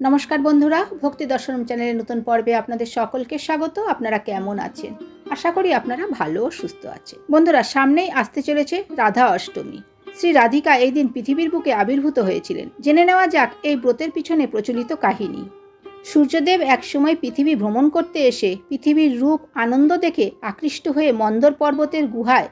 নমস্কার বন্ধুরা, ভক্তি দর্শনম চ্যানেলের নতুন পর্বে আপনাদের সকলকে স্বাগত। আপনারা কেমন আছেন? আশা করি আপনারা ভালো ও সুস্থ আছেন। বন্ধুরা, সামনেই আসতে চলেছে রাধা অষ্টমী। শ্রী রাধিকা এই দিন পৃথিবীর বুকে আবির্ভূত হয়েছিলেন। জেনে নেওয়া যাক এই ব্রতের পিছনে প্রচলিত কাহিনী। সূর্যদেব একসময় পৃথিবী ভ্রমণ করতে এসে পৃথিবীর রূপ, আনন্দ দেখে আকৃষ্ট হয়ে মন্দর পর্বতের গুহায়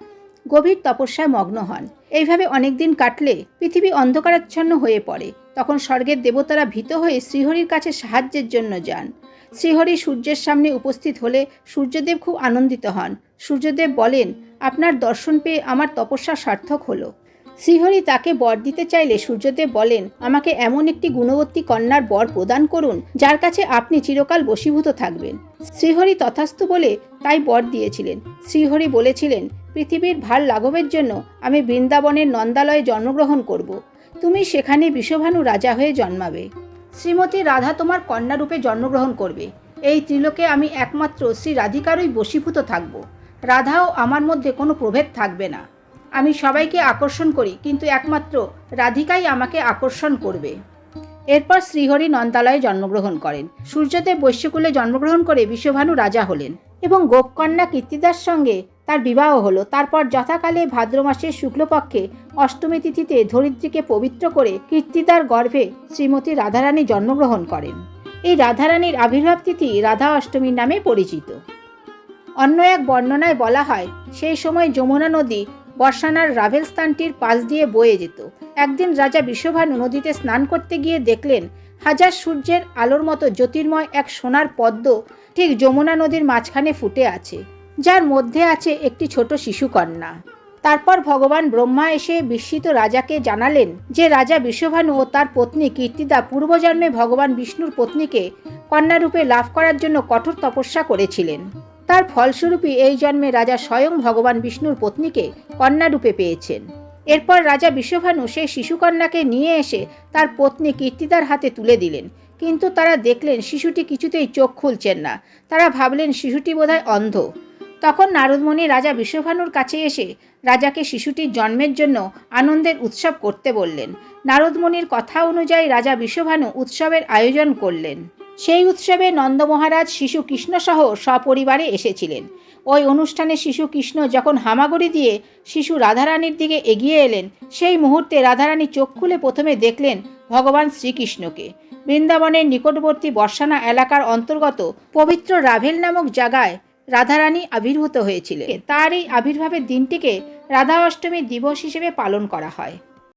গভীর তপস্যায় মগ্ন হন। এইভাবে অনেকদিন কাটলে পৃথিবী অন্ধকারাচ্ছন্ন হয়ে পড়ে। তখন স্বর্গের দেবতারা ভীত হয়ে শ্রীহরির কাছে সাহায্যের জন্য যান। শ্রীহরি সূর্যের সামনে উপস্থিত হলে সূর্যদেব খুব আনন্দিত হন। সূর্যদেব বলেন, আপনার দর্শন পেয়ে আমার তপস্যা সার্থক হলো। শ্রীহরি তাকে বর দিতে চাইলে সূর্যদেব বলেন, আমাকে এমন একটি গুণবতী কন্যার বর প্রদান করুন, যার কাছে আপনি চিরকাল বশীভূত থাকবেন। শ্রীহরি তথাস্তু বলে তাই বর দিয়েছিলেন। শ্রীহরি বলেছিলেন, পৃথিবীর ভার লাঘবের জন্য আমি বৃন্দাবনের নন্দালয়ে জন্মগ্রহণ করব। তুমি সেখানে বিশ্বভানু রাজা হয়ে জন্মাবে। শ্রীমতী রাধা তোমার কন্যারূপে জন্মগ্রহণ করবে। এই ত্রিলোকে আমি একমাত্র শ্রী রাধিকারই বশীভূত থাকব। রাধাও আমার মধ্যে কোনো প্রভেদ থাকবে না। আমি সবাইকে আকর্ষণ করি, কিন্তু একমাত্র রাধিকাই আমাকে আকর্ষণ করবে। এরপর শ্রীহরি নন্দালয়ে জন্মগ্রহণ করেন। সূর্যদেব বৈশ্যকুলে জন্মগ্রহণ করে বিশ্বভানু রাজা হলেন এবং গোপকন্যা কীর্তিদার সঙ্গে তার বিবাহ হলো। তারপর যথাকালে ভাদ্র মাসের শুক্লপক্ষে অষ্টমী তিথিতে ধরিত্রীকে পবিত্র করে কীর্তিদার গর্ভে শ্রীমতী রাধারানী জন্মগ্রহণ করেন। এই রাধারানীর আবির্ভাব তিথি রাধা অষ্টমীর নামে পরিচিত। অন্য এক বর্ণনায় বলা হয়, সেই সময় যমুনা নদী বর্ষানার রাভেল স্থানটির পাশ দিয়ে বয়ে যেত। একদিন রাজা বিশ্বভানু নদীতে স্নান করতে গিয়ে দেখলেন, হাজার সূর্যের আলোর মতো জ্যোতির্ময় এক সোনার পদ্ম ঠিক যমুনা নদীর মাঝখানে ফুটে আছে, যার মধ্যে আছে একটি ছোট শিশুকন্যা। তারপর ভগবান ব্রহ্মা এসে বিস্মিত রাজাকে জানালেন যে রাজা বিশ্বভানু ও তার পত্নী কীর্তিদা পূর্বজন্মে ভগবান বিষ্ণুর পত্নীকে কন্যারূপে লাভ করার জন্য কঠোর তপস্যা করেছিলেন। তার ফলস্বরূপই এই জন্মে রাজা স্বয়ং ভগবান বিষ্ণুর পত্নীকে কন্যারূপে পেয়েছেন। এরপর রাজা বিশ্বভানু সেই শিশুকন্যাকে নিয়ে এসে তার পত্নী কীর্তিদার হাতে তুলে দিলেন। কিন্তু তারা দেখলেন শিশুটি কিছুতেই চোখ খুলছেন না। তারা ভাবলেন শিশুটি বোধহয় অন্ধ। তখন নারদমণি রাজা বিশ্বভানুর কাছে এসে রাজাকে শিশুটির জন্মের জন্য আনন্দের উৎসব করতে বললেন। নারদমণির কথা অনুযায়ী রাজা বিশ্বভানু উৎসবের আয়োজন করলেন। সেই উৎসবে নন্দ মহারাজ, শিশু কৃষ্ণসহ সপরিবারে এসেছিলেন। ওই অনুষ্ঠানে শিশু কৃষ্ণ যখন হামাগুড়ি দিয়ে শিশু রাধারানীর দিকে এগিয়ে এলেন, সেই মুহূর্তে রাধারানী চোখ খুলে প্রথমে দেখলেন ভগবান শ্রীকৃষ্ণকে। বৃন্দাবনের নিকটবর্তী বর্ষানা এলাকার অন্তর্গত পবিত্র রাভেল নামক জায়গায় রাধারানী আবির্ভূত হয়েছিলেন। তার এই আবির্ভাবের দিনটিকে রাধা অষ্টমী দিবস হিসেবে পালন করা হয়।